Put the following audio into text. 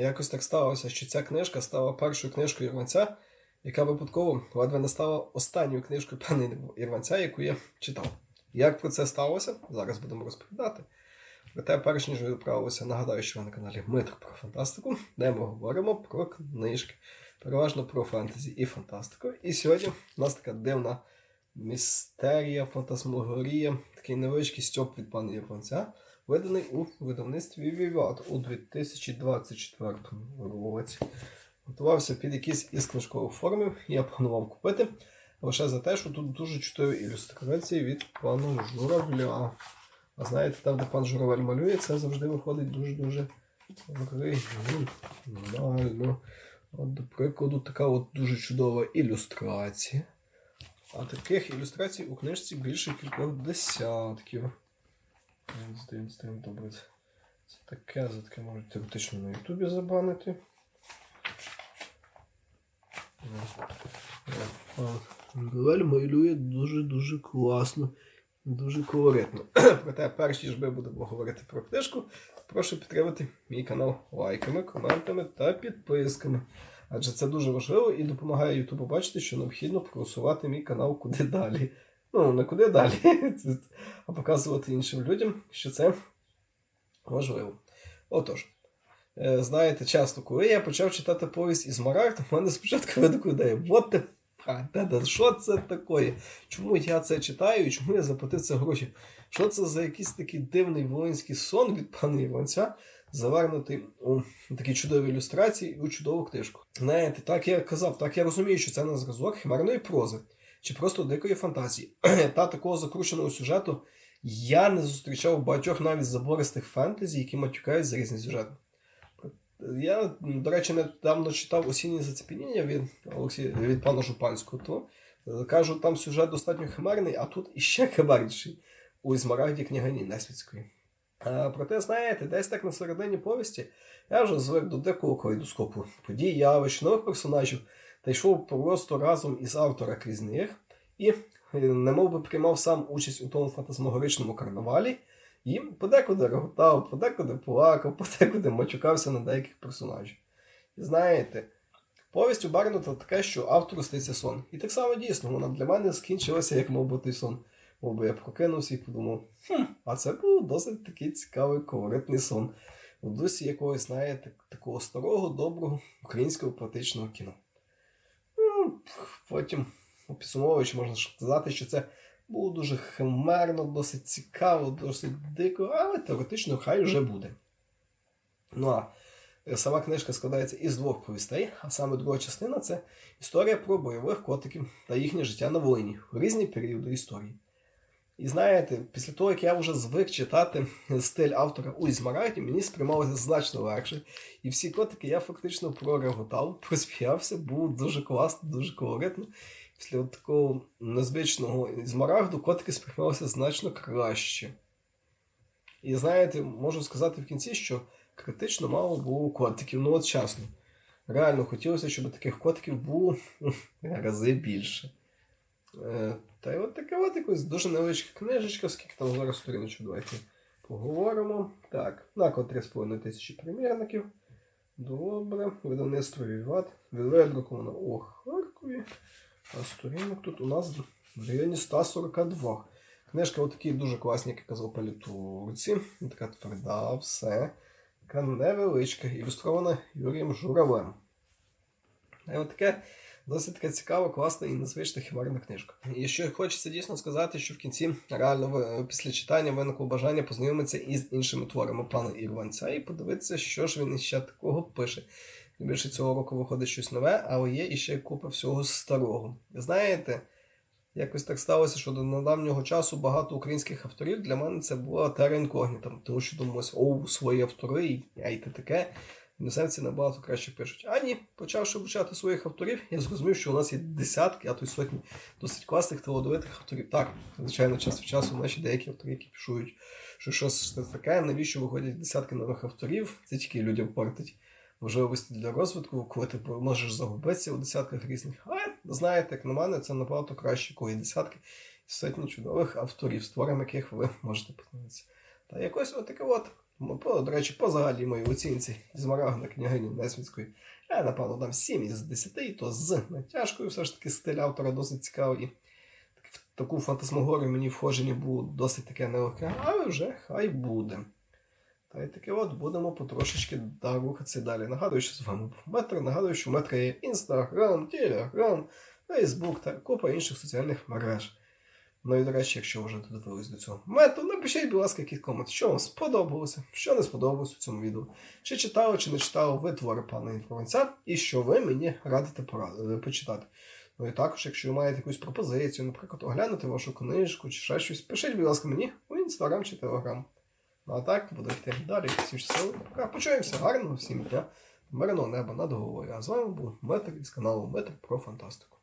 якось так сталося, що ця книжка стала першою книжкою Ірванця, яка випадково ледве не стала останньою книжкою пана Ірванця, яку я читав. Як про це сталося, зараз будемо розповідати. Проте, перш ніж відправилися, нагадаю, що ви на каналі Митр про фантастику, де ми говоримо про книжки, переважно про фентезі і фантастику. І сьогодні у нас така дивна містерія, фантасмогорія, такий невеличкий стьоп від пана Ірванця, виданий у видавництві Віват у 2024 році. Готувався під якісь із книжкових формів, я планував купити. Лише за те, що тут дуже чудові ілюстрації від пана Журавля. А знаєте, там, де пан Журавель малює, це завжди виходить дуже-дуже оригінально. От, до прикладу, така от дуже чудова ілюстрація. А таких ілюстрацій у книжці більше кількох десятків. Здаємо, здаємо, добре. Це таке, за таке можуть теоретично на Ютубі забанити. Журавель малює дуже-дуже класно, дуже колоритно. Проте, перш ніж ми будемо говорити про книжку, прошу підтримати мій канал лайками, коментами та підписками. Адже це дуже важливо і допомагає Ютубу бачити, що необхідно просувати мій канал куди далі. Ну, не куди далі, а показувати іншим людям, що це важливо. Отож. Е, Знаєте, часто, коли я почав читати повість із Марагд, у мене спочатку виникла ідея, the fuck, що це таке? Чому я це читаю і чому я заплатив це гроші? Що це за якийсь такий дивний воїнський сон від пана Іванця, завернутий у такі чудові ілюстрації і у чудову книжку? Знаєте, так я казав, так я розумію, що це на зразок химерної прози чи просто дикої фантазії. Та такого закрученого сюжету я не зустрічав багатьох навіть забористих фентезі, які матюкають за різні сюжети. Я, до речі, недавно читав осінні зацепеніння від Олексія від пана Жупанського, то е, кажу, там сюжет достатньо химерний, а тут іще химерніший у Змарагді книгані Несвітської. А, проте, знаєте, десь так на середині повісті я вже звик до дикого калейдоскопу подій, явищ, нових персонажів та йшов просто разом із автора крізь них і е, немов би приймав сам участь у тому фантасмагоричному карнавалі. І подекуди реготав, подекуди плакав, подекуди мачукався на деяких персонажів. І знаєте, повість обернута таке, що автору стається сон. І так само дійсно, вона для мене скінчилася, як мав бути сон. Би я прокинувся і подумав, хм, а це був досить такий цікавий колоритний сон. У дусі якогось, знаєте, такого старого, доброго українського поетичного кіно. Потім, підсумовуючи, можна сказати, що це було дуже химерно, досить цікаво, досить дико, але теоретично хай вже буде. Ну а е, сама книжка складається із двох повістей, а саме друга частина це історія про бойових котиків та їхнє життя на Волині у різні періоди історії. І знаєте, після того, як я вже звик читати стиль автора у Ізмараді, мені сприймалося значно легше. І всі котики я фактично прореготав, проспіявся, було дуже класно, дуже колоритно. Після такого незвичного змарагду котики сприймалися значно краще. І знаєте, можу сказати в кінці, що критично мало було котиків, ну от чесно. Реально хотілося, щоб таких котиків було рази більше. Та й от така от якась дуже невеличка книжечка, скільки там зараз сторіночок, давайте поговоримо. Так, наклад 3,5 тисячі примірників. Добре, видавництво Віват. Видруковано у Харкові. А сторінок тут у нас в районі 142. Книжка отакі дуже класні, як я казав, по літурці. Така тверда, все. Така невеличка, ілюстрована Юрієм Журавлем. Таке досить така цікава, класна і незвична хімарна книжка. І що хочеться дійсно сказати, що в кінці реально після читання виникло бажання познайомитися із іншими творами пана Ірванця і подивитися, що ж він ще такого пише. Тим більше цього року виходить щось нове, але є іще купа всього старого. Знаєте, якось так сталося, що до недавнього часу багато українських авторів для мене це була тера інкогніта, тому що думалося, оу, свої автори, і яйте таке. Іноземці набагато краще пишуть. А ні, почавши вивчати своїх авторів, я зрозумів, що у нас є десятки, а то й сотні досить класних талановитих авторів. Так, звичайно, час від часу наші деякі автори, які пишуть, що щось таке, навіщо виходять десятки нових авторів, це тільки людям портить можливості для розвитку, коли ти можеш загубитися у десятках різних. Але знаєте, як на мене, це набагато краще, коли десятки і сотні чудових авторів, з яких ви можете подивитися. Та якось отаке от Тому, до речі, по загальній моїй оцінці Змарагда княгині Несвітської, я напевно дам 7 із 10, то з натяжкою. Все ж таки стиль автора досить цікавий. І в таку фантасмагорію мені входження було досить таке нелегке, але вже хай буде. Та й таке от будемо потрошечки рухатися далі. Нагадую, що з вами був Метр. Нагадую, що у метра є Інстаграм, Телеграм, Фейсбук та купа інших соціальних мереж. Ну і до речі, якщо вже додивились до цього мету, напишіть, будь ласка, якийсь комент, що вам сподобалося, що не сподобалось у цьому відео. Чи читали, чи не читали ви твори пана інформаця, і що ви мені радите пора- почитати. Ну і також, якщо ви маєте якусь пропозицію, наприклад, оглянути вашу книжку чи ще щось, пишіть, будь ласка, мені у інстаграм чи телеграм. Ну а так, буду йти далі. Всім щасливо. Пока. Почуємося. Гарного всім дня. Мирного неба над головою. А з вами був Метр із каналу Метр про фантастику.